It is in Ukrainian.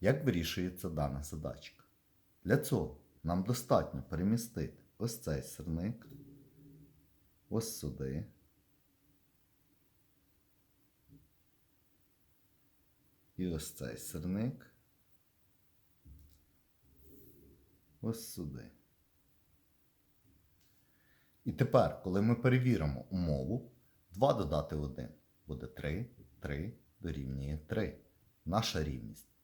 Як вирішується дана задачка? Для цього нам достатньо перемістити ось цей сирник, ось сюди. І ось цей сирник. Ось сюди. І тепер, коли ми перевіримо умову, 2 додати 1 буде 3, 3 дорівнює 3. Наша рівність